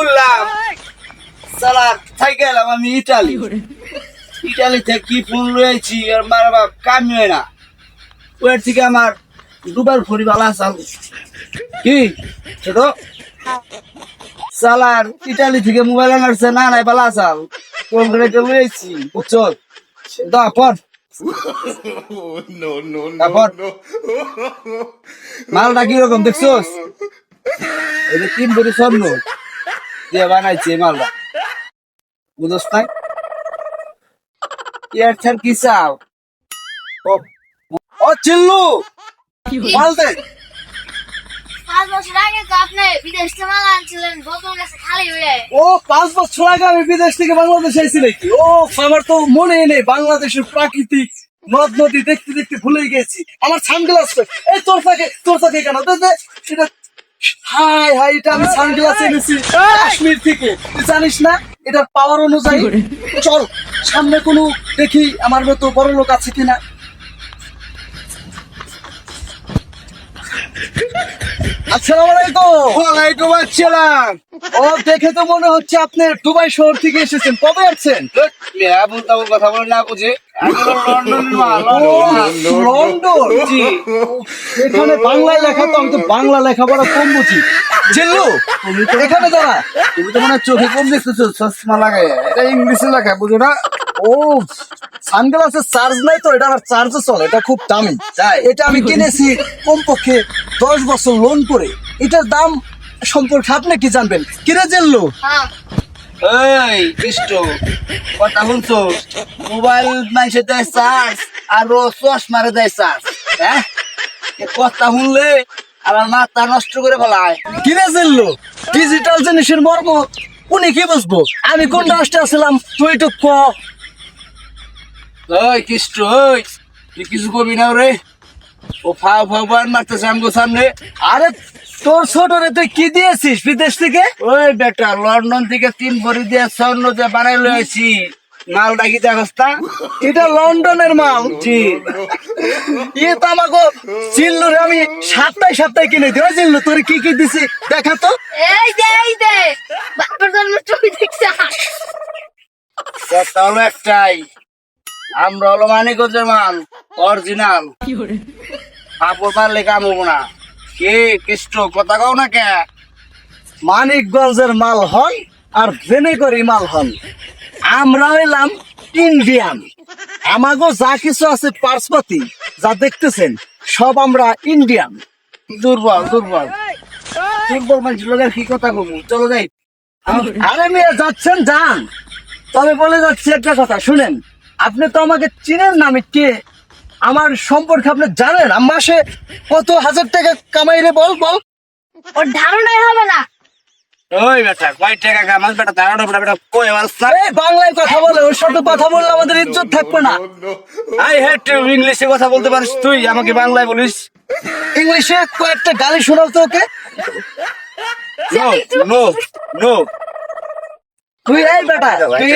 উঠলাম সালা থাই গেলাম আমি ইটালি। ইটালি থেকে কি ফোন রয়েছি আর মার বাপ কামি হয় না। ওর থেকে আমার দুবার ফরি বালা চাল কি? ছোট? সালার ইটালি থেকে মোবাইল আনারছে না নাই বালা চাল ফোন করে রয়েছি বুঝছ? দা পর। মালটা কীরকম দেখছোস? এই যে তিন ভরি স্বর্ণ। দিয়ে বানাইছে এই মালটা। বুঝোস না ইয়ার ছাড় কি চাও? ও ও চিল্লু! মাল দে পাঁচ বছর আগে তো আপনি বিদেশ থেকে মাল আনছিলেন বোতল গেছে খালি হয়ে। ও পাঁচ বছর আগে আমি বিদেশ থেকে বাংলাদেশ আইছি নাকি? ও আমার তো মনে নেই বাংলাদেশের প্রাকৃতিক নদ নদী দেখতে দেখতে ভুলে গেছি। আমার সানগ্লাস এই তোর থাকে তোর থাকে কেন? এটা হাই হাই এটা আমি সানগ্লাস এনেছি কাশ্মীর থেকে। তুই জানিস না এটার পাওয়ার অনুযায়ী চল সামনে কোনো দেখি আমার মতো বড় লোক আছে কিনা। আসসালামু আলাইকুম ওয়ালাইকুম আসসালাম। ও দেখে তো মনে হচ্ছে আপনি দুবাই শহর থেকে এসেছেন। কবে আসছেন? বলতে কথা বলে না বুঝে। এখানে বাংলায় লেখা তো আমি তো বাংলা লেখাপড়া কম বুঝি। জিল্লু এখানে দাঁড়া। তুমি তো মানে চোখে কম দেখতেছো চশমা লাগাই এটা ইংলিশে লেখা বুঝো না? ও সানগ্লাসের চার্জ নাই তো এটা আমার চার্জে চলে এটা খুব দামি। তাই? এটা আমি কিনেছি কমপক্ষে দশ বছর লোন করে। এটার দাম সম্পর্কে আপনি কি জানবেন? কিরে জেল্লু? হ্যাঁ। এই কৃষ্ণ কথা শুনছো? মোবাইল মানুষের দেয় চার্জ, আর ও চশমারে দেয় চার্জ হ্যাঁ? কথা শুনলে আমার মাথা নষ্ট করে ফেলায়। কিরে জেল্লু? ডিজিটাল জিনিসের মর্ম, উনি কি বুঝব? আমি কোন রাষ্ট্রে আসলাম তুই একটু ক। ওই কৃষ্ণ তুই কিছু কবি না রে। ও ফাও ফাও বান মারতেছে আমগো সামনে। আরে তোর ছোট রে তুই কি দিয়েছিস বিদেশ থেকে? ওই বেটা লন্ডন থেকে তিন ভরি দিয়ে স্বর্ণ দিয়ে বানাই লয়েছি মাল ডাকি দেখস্তা এটা লন্ডনের মাল? জি। ইয়ে তো আমাকে চিল্লু রে আমি সাতটায় সাতটায় কিনে দিই। ওই চিল্লু তোর কি কি দিছি? দেখা তো। এই দে এই দে। বাপের জন্ম ছবি দেখছে? কথা হলো একটাই। আমরা হলো মানিকগঞ্জের মাল অরিজিনাল কাপড় মারলে কাম হব না। কে কৃষ্ণ কথা কও না কে? মানিকগঞ্জের মাল হন আর জেনে ভেনেগরি মাল হন আমরা হইলাম ইন্ডিয়ান আমাগো যা কিছু আছে পার্সপাতি যা দেখতেছেন সব আমরা ইন্ডিয়ান দুর্বল দুর্বল। দুর্বল মানুষ লোকের কি কথা কবো চলো যাই। আরে মেয়ে যাচ্ছেন যান। তবে বলে যাচ্ছি একটা কথা শুনেন। আপনি তো আমাকে চিনেন না আমি কে? আমার সম্পর্কে আপনি জানেন? মাসে কত হাজার টাকা কামাই রে বল বল। ওর ধারণাই হবে না। ওই বেটা কয় টাকা কামাস বেটা? দাঁড়ানো বেটা বেটা কই এই বাংলায় কথা বলে ওর সাথে কথা বললে আমাদের ইজ্জত থাকবে না। আই হেড টু ইংলিশে কথা বলতে পারিস তুই আমাকে বাংলায় বলিস। ইংলিশে কয়েকটা গালি শোনাও তো ওকে। নো নো নো তুই এই বেটা তুই